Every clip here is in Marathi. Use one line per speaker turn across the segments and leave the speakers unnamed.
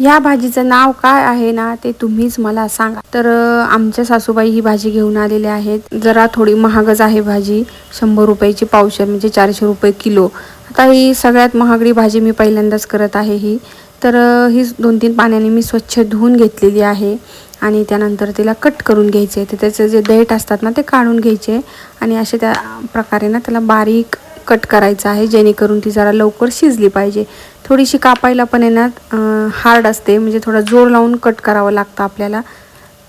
या भाजीचं नाव काय आहे ना ते तुम्हीच मला सांगा. तर आमच्या सासूबाई ही भाजी घेऊन आलेल्या आहेत. जरा थोडी महागच आहे भाजी. शंभर रुपयाची पावशे म्हणजे चारशे रुपये किलो. आता ही सगळ्यात महागडी भाजी मी पहिल्यांदाच करत आहे ही. तर ही दोन तीन पाण्याने मी स्वच्छ धुवून घेतलेली आहे. आणि त्यानंतर तिला कट करून घ्यायचे. तर त्याचे जे देठ असतात ना ते काढून घ्यायचे. आणि असे त्या प्रकारे ना त्याला बारीक कट करायचं आहे जेणेकरून ती जरा लवकर शिजली पाहिजे. थोडीशी कापायला पण आहे ना हार्ड असते म्हणजे थोडा जोर लावून कट करावं लागतं आपल्याला.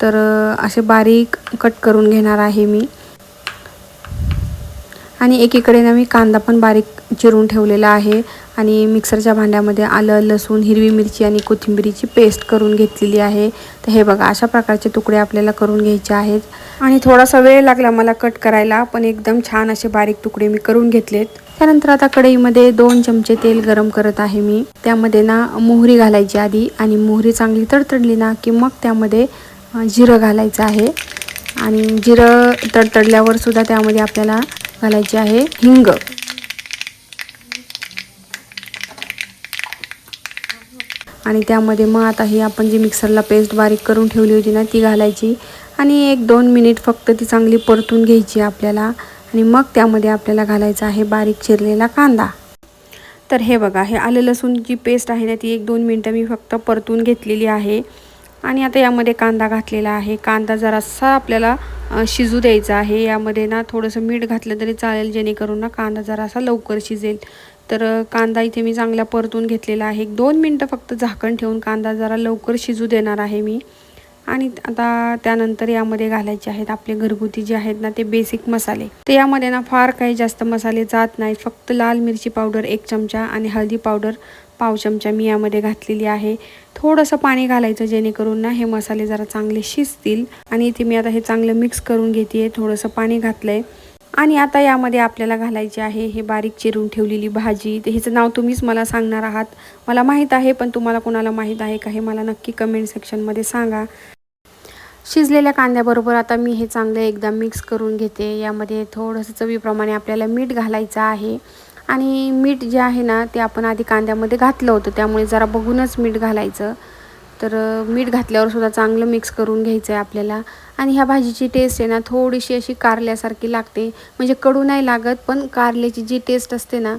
तर असे बारीक कट करून घेणार आहे मी. आणि एकीकडे ना मी कांदा पण बारीक चिरून ठेवलेला आहे आणि मिक्सरच्या भांड्यामध्ये आलं लसूण हिरवी मिरची आणि कोथिंबिरीची पेस्ट करून घेतलेली आहे. तर हे बघा अशा प्रकारचे तुकडे आपल्याला करून घ्यायचे आहेत. आणि थोडासा वेळ लागला मला कट करायला पण एकदम छान असे बारीक तुकडे मी करून घेतलेत. त्यानंतर आता कढईमध्ये दोन चमचे तेल गरम करत आहे मी. त्यामध्ये ना मोहरी घालायची आधी आणि मोहरी चांगली तडतडली ना की मग त्यामध्ये जिरं घालायचं आहे. आणि जिरं तडतडल्यावर सुद्धा त्यामध्ये आपल्याला घालायची आहे हिंग. आणि त्यामध्ये मग आता ही आपण जी मिक्सरला पेस्ट बारीक करून ठेवली होती ना ती घालायची. आणि एक दोन मिनिट फक्त ती चांगली परतून घ्यायची आपल्याला. आणि मग त्यामध्ये आपल्याला घालायचा आहे बारीक चिरलेला कांदा. तर हे बघा हे आलं लसूणची पेस्ट आहे ना ती एक दोन मिनटं मी फक्त परतून घेतलेली आहे. आणि आता यामध्ये कांदा घातलेला आहे. कांदा जरासा आपल्याला शिजू द्यायचं आहे. यामध्ये ना थोडंसं मीठ घातलं तरी चालेल जेणेकरून ना कांदा जरासा लवकर शिजेल. तर कांदा इथे मी चांगला परतून घेतलेला आहे. एक दोन मिनटं फक्त झाकण ठेवून कांदा जरा लवकर शिजू देणार आहे मी. आणि आता त्यानंतर यामध्ये घालायचे आहेत आपले घरगुती जे आहेत ना ते बेसिक मसाले. तर यामध्ये ना फार काही जास्त मसाले जात नाहीत. फक्त लाल मिरची पावडर एक चमचा आणि हळदी पावडर पाव चमचा मी यामध्ये घातलेली आहे. थोडंसं पाणी घालायचं जेणेकरून ना हे मसाले जरा चांगले शिजतील. आणि इथे मी आता हे चांगलं मिक्स करून घेते थोडंसं पाणी घातलंय. आणि आता यामध्ये आपल्याला घालायचे आहे हे बारीक चिरून ठेवलेली भाजी. तर हिचं नाव तुम्हीच मला सांगणार आहात. मला माहीत आहे पण तुम्हाला कोणाला माहीत आहे का हे मला नक्की कमेंट सेक्शनमध्ये सांगा. शिजलेल्या कांद्याबरोबर आता मी हे चांगलं एकदा मिक्स करून घेते. यामध्ये थोडंसं चवीप्रमाणे आपल्याला मीठ घालायचं आहे. आणि मीठ जे आहे ना ते आपण आधी कांद्यामध्ये घातलं होतं. त्यामुळे जरा बघूनच मीठ घालायचं. तर मीठ घातल्यावर सुद्धा चांगलं मिक्स करून घ्यायचं आहे आपल्याला. आणि ह्या भाजीची टेस्ट आहे ना थोडीशी अशी कारल्यासारखी लागते. म्हणजे कडू नाही लागत पण कारल्याची जी टेस्ट असते ना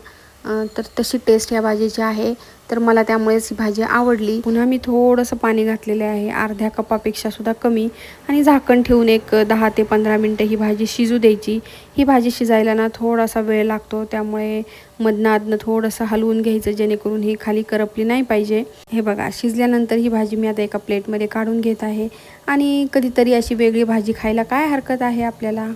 तर तशी टेस्ट या भाजीची आहे. तर मला त्यामुळेच ही भाजी आवडली. पुन्हा मी थोडंसं पाणी घातलेलं आहे. अर्ध्या कपापेक्षा सुद्धा कमी. आणि झाकण ठेवून एक दहा ते पंधरा मिनटं ही भाजी शिजू द्यायची. ही भाजी शिजायला ना थोडासा वेळ लागतो. त्यामुळे मधनं अधनं थोडंसं हलवून घ्यायचं जेणेकरून ही खाली करपली नाही पाहिजे. हे बघा शिजल्यानंतर ही भाजी मी आता एका प्लेटमध्ये काढून घेत आहे. आणि कधीतरी अशी वेगळी भाजी खायला काय हरकत आहे आपल्याला?